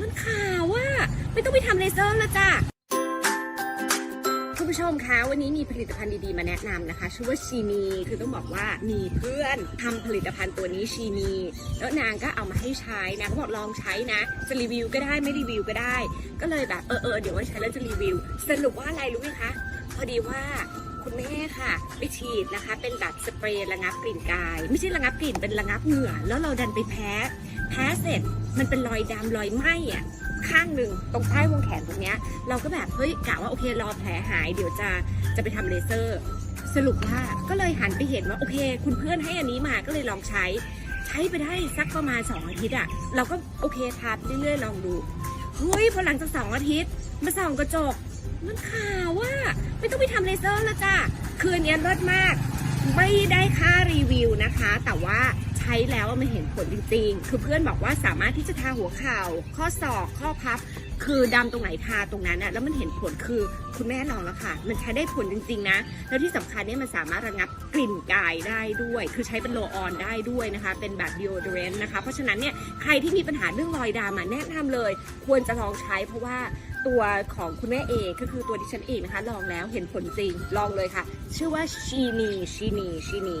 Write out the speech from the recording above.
มันข่าวว่าไม่ต้องไปทำเลเซอร์แล้วจ้ะคุณผู้ชมคะวันนี้มีผลิตภัณฑ์ดีๆมาแนะนำนะคะชื่อว่าชีนีคือต้องบอกว่ามีเพื่อนทำผลิตภัณฑ์ตัวนี้ชีนีแล้วนางก็เอามาให้ใช้นางก็บอกลองใช้นะ จะรีวิวก็ได้ไม่รีวิวก็ได้ ก็เลยแบบเออเออเดี๋ยวไว้ใช้แล้วจะรีวิว สรุปว่าอะไรรู้ไหมคะ พอดีว่าคุณแม่ค่ะไปฉีดนะคะ เป็นแบบสเปรย์ระงับกลิ่นกาย ไม่ใช่ระงับกลิ่นเป็นระงับเหงื่อ แล้วเราดันไปแพ้แพ้เสร็จ มันเป็นรอยดำรอยไหม้อะข้างหนึ่งตรงใต้วงแขนตรงเนี้ย เราก็แบบเฮ้ยกะว่าโอเครอแผลหายเดี๋ยวจะจะไปทำเลเซอร์ สรุปว่าก็เลยหันไปเห็นว่าโอเค คุณเพื่อนให้อันนี้มาก็เลยลองใช้ ใช้ไปได้สักประมาณ 2 อาทิตย์อะเราก็โอเคทาเรื่อยๆลองดูเฮ้ยพอหลังจากสองอาทิตย์มาส่องกระจกมันข่าวว่าไม่ต้องไปทำเลเซอร์แล้วจ้ะคืนนี้เลิศมาก ไม่ได้ค่ารีวิวนะคะ แต่ว่า ช้แล้วมันเห็นผลจริงๆ คือเพื่อนบอกว่าสามารถที่จะทาหัวเข่า ข้อศอก ข้อพับ คือดำตรงไหนทาตรงนั้นอะแล้วมันเห็นผลคือคุณแม่ลองแล้วค่ะ มันใช้ได้ผลจริงๆนะ แล้วที่สำคัญเนี่ยมันสามารถระงับกลิ่นกายได้ด้วย คือใช้เป็นโลออนได้ด้วยนะคะ เป็นแบบ deodorant นะคะ เพราะฉะนั้นเนี่ยใครที่มีปัญหาเรื่องรอยดำอะแนะนำเลย ควรจะลองใช้เพราะว่าตัวของคุณแม่เองก็คือตัวดิฉันเองนะคะ ลองแล้วเห็นผลจริง ลองเลยค่ะ ชื่อว่าชีนีชีนีชีนี